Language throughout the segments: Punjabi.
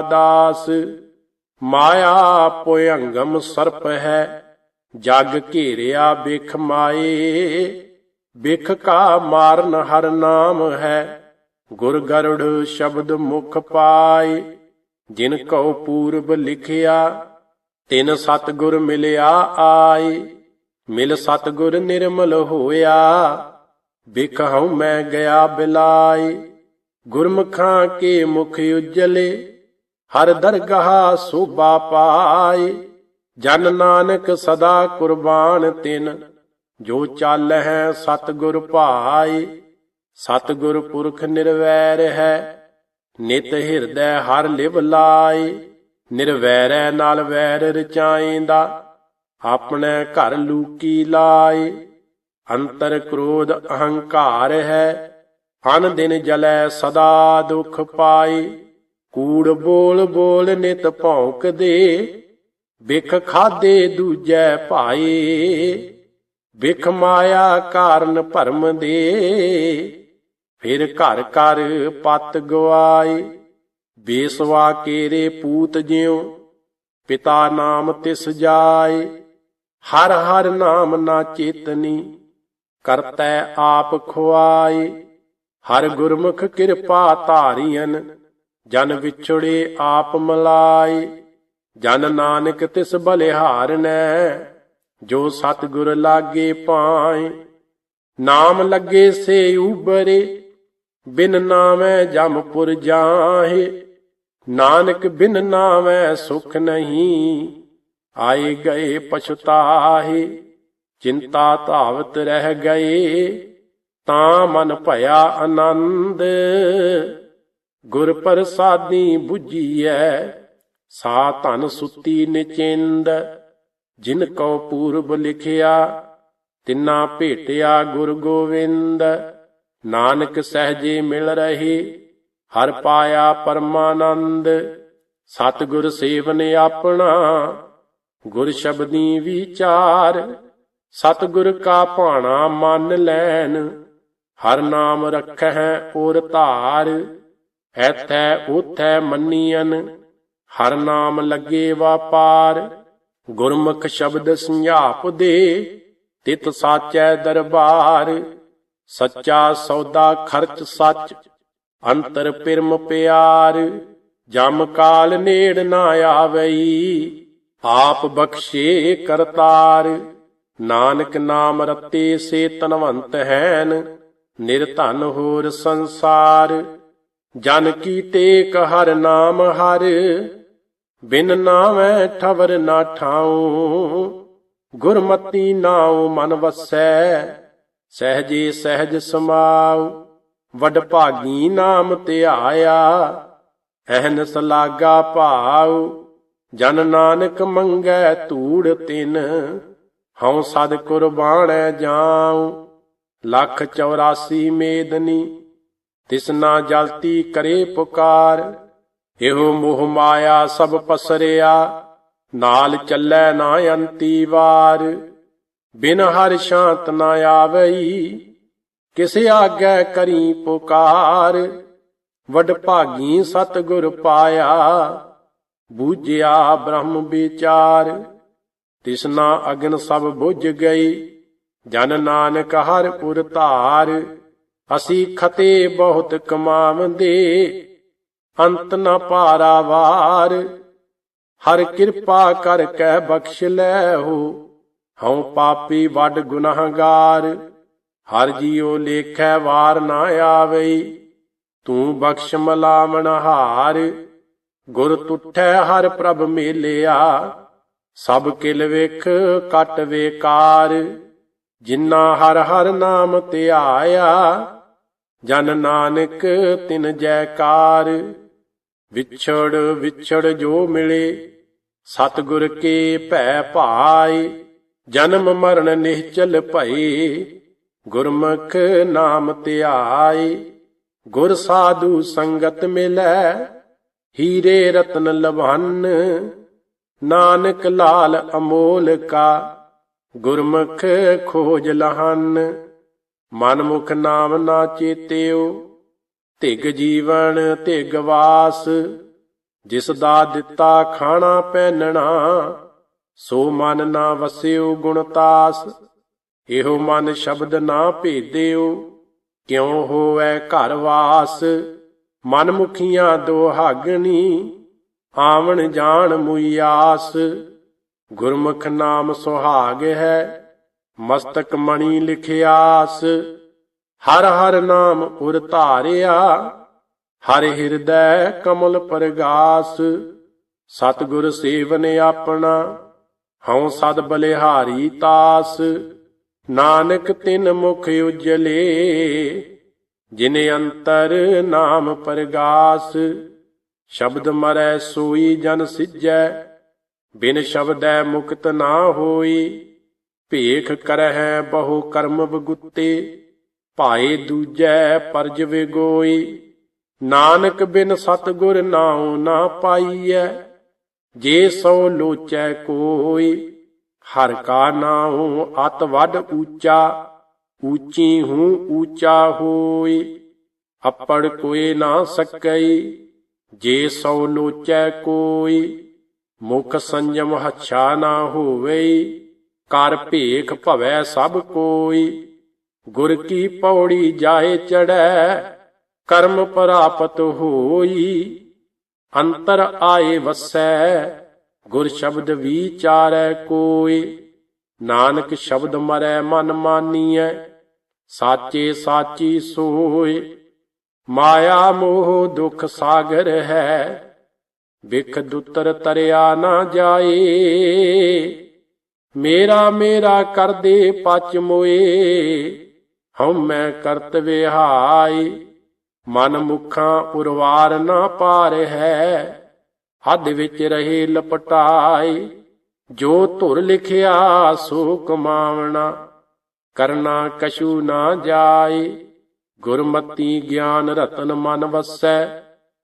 ਦਾਸ, ਮਾਇਆ ਪੁਯੰਗਮ ਸਰਪ ਹੈ। ਜਗ ਘੇਰਿਆ ਬਿਖ ਮਾਏ, ਬਿਖ ਕਾ ਮਾਰਨ ਹਰ ਨਾਮ ਹੈ। ਗੁਰ ਗਰੁੜ ਸ਼ਬਦ ਮੁਖ ਪਾਏ, ਜਿਨ ਕਉ ਪੂਰਬ ਲਿਖਿਆ, ਤਿਨ ਸਤਗੁਰ ਮਿਲਿਆ ਆਏ। ਮਿਲ ਸਤਗੁਰ ਨਿਰਮਲ ਹੋਇਆ, ਬਿਖ ਹਉ ਮੈਂ ਗਿਆ ਬਿਲਾਏ। ਗੁਰਮੁਖਾਂ ਕੇ ਮੁਖ ਉਜਲੇ ਹਰ ਦਰਗਾਹ ਸੋਭਾ ਪਾਏ। ਜਨ ਨਾਨਕ ਸਦਾ ਕੁਰਬਾਨ ਤਿਨ, ਜੋ ਚੱਲ ਹੈ ਸਤਗੁਰ ਭਾਏ। ਸਤਗੁਰ ਪੁਰਖ ਨਿਰਵੈਰ ਹੈ, ਨਿਤ ਹਿਰਦੈ ਹਰ ਲਿਵ ਲਾਏ। ਨਿਰਵੈਰੈ ਨਾਲ ਵੈਰ ਰਚਾਏਂਦਾ ਆਪਣੇ ਘਰ ਲੂਕੀ ਲਾਏ। ਅੰਤਰ ਕ੍ਰੋਧ ਅਹੰਕਾਰ ਹੈ ਅਨ ਦਿਨ ਜਲੈ ਸਦਾ ਦੁਖ ਪਾਏ। ਕੂੜ ਬੋਲ ਬੋਲ ਨਿਤ ਭੌਂਕਦੇ ਬਿਖ ਖਾਦੇ ਦੂਜੈ ਭਾਏ। ਵਿਖ ਮਾਇਆ ਕਾਰਨ ਭਰਮ ਦੇ ਫਿਰ ਘਰ ਘਰ ਪਤ ਗਵਾਏ। ਬੇਸਵਾ ਕੇਰੇ ਪੂਤ ਜਿਉ, ਪਿਤਾ ਨਾਮ ਤਿਸ ਜਾਏ। ਹਰ ਹਰ ਨਾਮ ਨਾ ਚੇਤਨੀ, ਕਰਤੈ ਆਪ ਖੁਆਏ। ਹਰ ਗੁਰਮੁਖ ਕਿਰਪਾ ਧਾਰੀਐਨ ਜਨ ਵਿਛੜੇ ਆਪ ਮਲਾਏ ਜਨ ਨਾਨਕ ਤਿਸ ਬਲਿਹਾਰਨੈ ਜੋ ਸਤਿਗੁਰ ਲਾਗੇ ਪਾਏ ਨਾਮ ਲੱਗੇ ਸੇ ਉਬਰੇ, ਬਿਨ ਨਾਮੈ ਜਮਪੁਰ ਜਾਹੇ। ਨਾਨਕ ਬਿਨ ਨਾਮੈ ਸੁਖ ਨਹੀਂ, ਆਏ ਗਏ ਪਛਤਾਹੇ। ਚਿੰਤਾ ਧਾਵਤ ਰਹਿ ਗਏ, ਤਾਂ ਮਨ ਭਇਆ ਆਨੰਦ। ਗੁਰ ਪ੍ਰਸਾਦੀ 부ਜੀਐ ਸਾ ਧਨ ਸੁਤੀ ਨਿਚਿੰਦ। ਜਿਨ ਕਉ ਪੂਰਬ ਲਿਖਿਆ, ਤਿਨਾ ਭੇਟਿਆ ਗੁਰ ਗੋਵਿੰਦ। ਨਾਨਕ ਸਹਜੇ ਮਿਲ ਰਹੇ, ਹਰ ਪਾਇਆ ਪਰਮਾਨੰਦ। ਸਤਿਗੁਰ ਸੇਵਨ ਆਪਣਾ, ਗੁਰ ਸ਼ਬਦੀ ਵਿਚਾਰ। ਸਤਿਗੁਰ ਕਾ ਭਾਣਾ ਮੰਨ ਲੈਨ ਹਰ ਨਾਮ ਰਖਹਿ ਔਰ ਧਾਰ। ਐਥੈ ਉਥੈ ਮੰਨੀਐਨ, ਹਰ ਨਾਮ ਲੱਗੇ ਵਾਪਾਰ। ਗੁਰਮੁਖ ਸ਼ਬਦ ਸੰਝਾਪ ਦੇ, ਤਿਤ ਸਾਚੈ ਦਰਬਾਰ। ਸੱਚਾ ਸੌਦਾ ਖਰਚ ਸੱਚ, ਅੰਤਰ ਪਿਰਮ ਪਿਆਰ। ਜਮ ਕਾਲ ਨੇੜ ਨਾ ਆਵਈ, ਆਪ ਬਖਸ਼ੇ ਕਰਤਾਰ। ਨਾਨਕ ਨਾਮ ਰਤੇ ਸੇ ਤਨਵੰਤ ਹੈਨ, ਨਿਰਧਨ ਹੋਰ ਸੰਸਾਰ। ਜਨ ਕੀ ਟੇਕ ਹਰ ਨਾਮ ਹਰ, ਬਿਨ ਨਾਮੈ ਠਵਰ ਨਾ ਠਾਉ। ਗੁਰਮਤੀ ਨਾਉ ਮਨ ਵਸੈ, ਸਹਜੇ ਸਹਜ ਸਮਾਉ। ਵਡ ਭਾਗੀ ਨਾਮ ਧਿਆਇਆ ਅਹਨਸ ਸਲਾਗਾ ਭਾਉ। ਜਨ ਨਾਨਕ ਮੰਗੈ ਧੂੜ ਤਿਨ, ਹਉ ਸਦ ਕੁਰਬਾਨੈ ਜਾਉ। ਲੱਖ 84 ਮੇਦਨੀ ਤਿਸਨਾ ਜਲਤੀ ਕਰੇ ਪੁਕਾਰ, ਇਹੋ ਮੋਹ ਮਾਇਆ ਸਭ ਪਸਰਿਆ, ਨਾਲ ਚੱਲੈ ਨਾ ਅੰਤੀ ਵਾਰ। ਬਿਨ ਹਰ ਸ਼ਾਂਤ ਨਾ ਆਵਈ, ਕਿਸੇ ਆਗੈ ਕਰੀ ਪੁਕਾਰ। ਵਡ ਭਾਗੀ ਸਤਿਗੁਰ ਪਾਇਆ, ਬੂਝਿਆ ਬ੍ਰਹਮ ਵਿਚਾਰ। ਤਿਸਨਾ ਅਗਨ ਸਭ ਬੁਝ ਗਈ, ਜਨ ਨਾਨਕ ਹਰ ਪੁਰ ਧਾਰ। ਅਸੀਂ ਖਤੇ ਬਹੁਤ ਕਮਾਵੰਦੇ, ਅੰਤ ਨਾ ਪਾਰਾ ਵਾਰ। ਹਰ ਕਿਰਪਾ ਕਰ ਕੈ ਬਖਸ਼ ਲੈ ਹੋ, ਹਉ ਪਾਪੀ ਵੱਡ ਗੁਨਾਹਗਾਰ। ਹਰ ਜੀਉ ਲੇਖੈ ਵਾਰ ਨਾ ਆਵਈ, ਤੂੰ ਬਖਸ਼ ਮਲਾਮਣ ਹਾਰ। ਗੁਰ ਤੁਠੈ ਹਰ ਪ੍ਰਭ ਮੇਲਿਆ, ਸਭ ਕਿਲ ਵੇਖ ਕਟ ਵੇਕਾਰ। ਜਿਨ੍ਹਾਂ ਹਰ ਹਰ ਨਾਮ ਧਿਆਇਆ ਜਨ ਨਾਨਕ ਤਿਨ ਜੈਕਾਰ, ਵਿਛੜ ਵਿਛੜ ਜੋ ਮਿਲੇ, ਸਤਿਗੁਰ ਕੇ ਭੈ ਭਾਈ ਜਨਮ ਮਰਨ ਨਿਹਚਲ ਭਈ ਗੁਰਮੁਖ ਨਾਮ ਧਿਆਈ ਗੁਰ ਸਾਧੂ ਸੰਗਤ ਮਿਲੈ, ਹੀਰੇ ਰਤਨ ਲਵੰਨ ਨਾਨਕ ਲਾਲ ਅਮੋਲ ਕਾ, ਗੁਰਮੁਖ ਖੋਜ ਲਹਨ। ਮਨ ਮੁਖ ਨਾਮ ਨਾ ਚੇਤਿਓ, ਧਿਗ ਜੀਵਨ ਧਿਗ ਵਾਸ। ਜਿਸ ਦਾ ਦਿੱਤਾ ਖਾਣਾ ਪਹਿਨਣਾ, ਸੋ ਮਨ ਨਾ ਵਸਿਓ ਗੁਣਤਾਸ ਇਹੋ ਮਨ ਸ਼ਬਦ ਨਾ ਭੇਦਿਓ, ਕਿਉ ਹੋਵੈ ਘਰ ਵਾਸ। ਮਨ ਮੁਖੀਆਂ ਦੁਹਾਗਣੀ ਆਵਣ ਜਾਣ ਮੁਈਆਸ ਗੁਰਮੁਖ ਨਾਮ ਸੁਹਾਗ ਹੈ ਮਸਤਕ ਮਣੀ ਲਿਖਿਆਸ, ਹਰ ਹਰ ਨਾਮ ਉਰ ਧਾਰਿਆ, ਹਰ ਹਿਰਦੈ ਕਮਲ ਪਰਗਾਸ। ਸਤਿਗੁਰ ਸੇਵਨ ਆਪਣਾ, ਹਉ ਸਦ ਬਲਿਹਾਰੀ ਤਾਸ। ਨਾਨਕ ਤਿਨ ਮੁਖ ਉਜਲੇ, ਜਿਨੇ ਅੰਤਰ ਨਾਮ ਪਰਗਾਸ। ਸ਼ਬਦ ਮਰੈ ਸੋਈ ਜਨ ਸਿਜੈ, ਬਿਨ ਸ਼ਬਦੈ ਮੁਕਤ ਨਾ ਹੋਈ। ਭੇਖ ਕਰਹਿ ਬਹੁ ਕਰਮ ਬਗੁੱਤੇ ਭਾਏ ਦੂਜੈ ਪਰਜ ਵਿਗੋਈ। ਨਾਨਕ ਬਿਨ ਸਤਗੁਰ ਨਾਉ ਨਾ ਪਾਈਐ, ਜੇ ਸੋ ਲੋਚੈ ਕੋਈ। ਹਰ ਕਾ ਨਾਉ ਅਤ ਵੱਡ ਊਚਾ, ਊਚੀ ਹੂੰ ਊਚਾ ਹੋਈ। ਅਪੜ ਕੋਏ ਨਾ ਸਕਈ, ਜੇ ਸੋ ਲੋਚੈ ਕੋਈ। ਮੁਖ ਸੰਜਮ ਹੱਛਾ ਨਾ ਹੋਵੇ ਕਰ ਭੇਖ ਭਵੈ ਸਭ ਕੋਈ। ਗੁਰ ਕੀ ਪੌੜੀ ਜਾਏ ਚੜੈ ਕਰਮ ਪ੍ਰਾਪਤ ਹੋਈ। ਅੰਤਰ ਆਏ ਵਸੈ, ਗੁਰ ਸ਼ਬਦ ਵਿਚਾਰੈ ਕੋਈ। ਨਾਨਕ ਸ਼ਬਦ ਮਰੈ ਮਨ ਮਾਨੀਐ, ਸਾਚੇ ਸਾਚੀ ਸੋਏ। ਮਾਇਆ ਮੋਹ ਦੁਖ ਸਾਗਰ ਹੈ, ਵਿਖ ਦੁਤਰ ਤਰਿਆ ਨਾ ਜਾਏ। ਮੇਰਾ ਮੇਰਾ ਕਰਦੇ ਪਚ ਮੋਏ, ਹਉ ਮੈਂ ਕਰਤ ਵਿਹਾਈ ਮਨ ਮੁਖਾਂ ਉਰਵਾਰ ਨਾ ਪਾਰ ਹੈ, ਹੱਦ ਵਿੱਚ ਰਹੇ ਲਪਟਾਈ ਜੋ ਧੁਰ ਲਿਖਿਆ ਸੋ ਕਮਾਵਣਾ, ਕਰਨਾ ਕਛੂ ਨਾ ਜਾਏ। ਗੁਰਮਤੀ ਗਿਆਨ ਰਤਨ ਮਨ ਵਸੈ,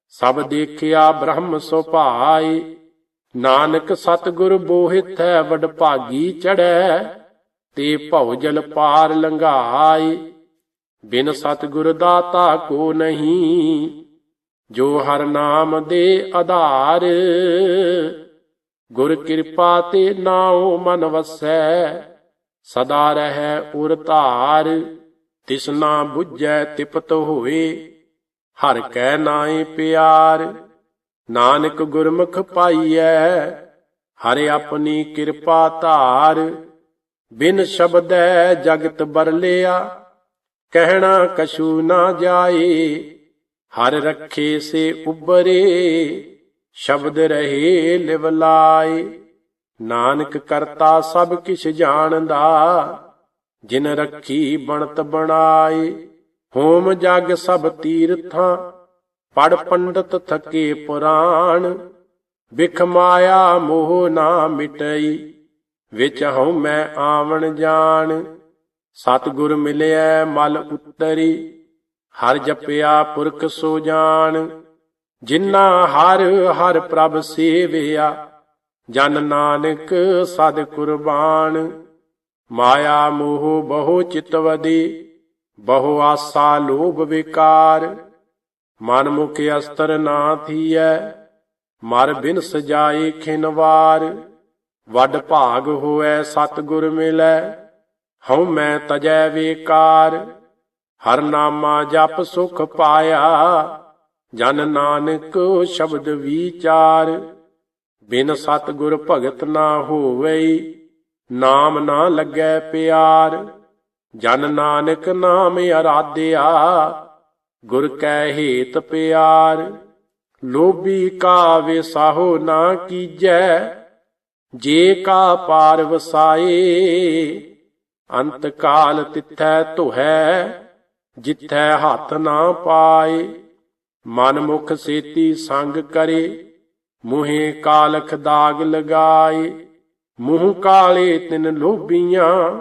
ਸਭ ਦੇਖਿਆ ਬ੍ਰਹਮ ਸੁਭਾਈ ਨਾਨਕ ਸਤਿਗੁਰ ਬੋਹਿਤ ਹੈ ਵਡ ਭਾਗੀ ਚੜੈ ਤੇ ਭਉ ਜਲ ਪਾਰ ਲੰਘਾਈ ਬਿਨ ਸਤਿਗੁਰ ਦਾਤਾ ਕੋ ਨਹੀਂ, ਜੋ ਹਰ ਨਾਮ ਦੇ ਆਧਾਰ। ਗੁਰ ਕਿਰਪਾ ਤੇ ਨਾਉ ਮਨ ਵਸੈ, ਸਦਾ ਰਹੈ ਉਰ ਧਾਰ। ਤਿਸ ਨਾ ਬੁਝੈ ਤਿਪਤ ਹੋਏ, ਹਰ ਕੈ ਨਾਏ ਪਿਆਰ। ਨਾਨਕ ਗੁਰਮੁਖ ਪਾਈਐ, ਹਰਿ ਆਪਣੀ ਕਿਰਪਾ ਧਾਰ, ਬਿਨ ਸ਼ਬਦੈ ਜਗਤ ਬਰਲਿਆ। ਕਹਿਣਾ ਕਛੂ ਨਾ ਜਾਏ, ਹਰ ਰੱਖੇ ਸੇ ਉਬਰੇ ਸ਼ਬਦ ਰਹੇ ਲਿਵਲਾਏ ਨਾਨਕ ਕਰਤਾ ਸਭ ਕਿਛ ਜਾਣਦਾ, ਜਿਨ ਰੱਖੀ ਬਣਤ ਬਣਾਏ। ਹੋਮ ਜਗ ਸਭ ਤੀਰਥਾਂ ਪੜ ਪੰਡਤ ਥਕੇ ਪੁਰਾਣ ਵਿਖ ਮਾਇਆ ਮੋਹ ਨਾ ਮਿਟਈ, ਵਿਚ ਹਉ ਮੈਂ ਆਵਣ ਜਾਣ। ਸਤਿਗੁਰ ਮਿਲਿਆ ਮਲ ਉਤਰੀ, ਹਰ ਜਪਿਆ ਪੁਰਖ ਸੋ ਜਾਣ। ਜਿਨ੍ਹਾਂ ਹਰ ਹਰ ਪ੍ਰਭ ਸੇਵਿਆ, ਜਨ ਨਾਨਕ ਸਦ ਕੁਰਬਾਨ। ਮਾਇਆ ਮੋਹ ਬਹੁ ਚਿਤਵਦੀ ਬਹੁ ਆਸਾ ਲੋਭ ਵਿਕਾਰ। ਮਨ ਮੁਖ ਅਸਤਰ ਨਾ ਥੀਐ, ਮਰ ਬਿਨ ਸਜਾਏ ਖਿਨਵਾਰ ਵੱਡ ਭਾਗ ਹੋਐ ਸਤਿਗੁਰ ਮਿਲੈ, ਹਉ ਮੈਂ ਤਜੈ ਵੇਕਾਰ। ਹਰ ਨਾਮਾ ਜਪ ਸੁਖ ਪਾਇਆ, ਜਨ ਨਾਨਕ ਸ਼ਬਦ ਵਿਚਾਰ। ਬਿਨ ਸਤਿਗੁਰ ਭਗਤ ਨਾ ਹੋਵਈ, ਨਾਮ ਨਾ ਲੱਗੈ ਪਿਆਰ। ਜਨ ਨਾਨਕ ਨਾਮ ਅਰਾਧਿਆ ਗੁਰ ਕੈ ਹੇਤ ਪਿਆਰ, ਲੋਭੀ ਕਾ ਵਿਸਾਹੋ ਨਾ ਕੀਜੈ, ਜੇ ਕਾ ਪਾਰ ਵਸਾਏ, ਅੰਤ ਕਾਲ ਤਿਥੈ ਧੁਹੈ, ਜਿਥੈ ਹੱਥ ਨਾ ਪਾਏ, ਮਨ ਮੁਖ ਸੇਤੀ ਸੰਗ ਕਰੇ, ਮੂਹੇ ਕਾਲਖ ਦਾਗ ਲਗਾਏ, ਮੂੰਹ ਕਾਲੇ ਤਿਨ ਲੋਭੀਆਂ,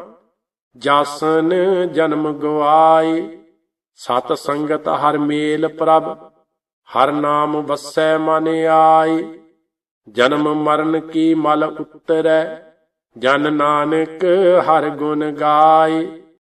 ਜਾਸਨ ਜਨਮ ਗਵਾਏ। ਸਤ ਸੰਗਤ ਹਰ ਮੇਲ ਪ੍ਰਭ, ਹਰ ਨਾਮ ਵਸੈ ਮਨ ਆਏ। ਜਨਮ ਮਰਨ ਕੀ ਮਲ ਉਤਰੈ, ਜਨ ਨਾਨਕ ਹਰ ਗੁਣ ਗਾਏ।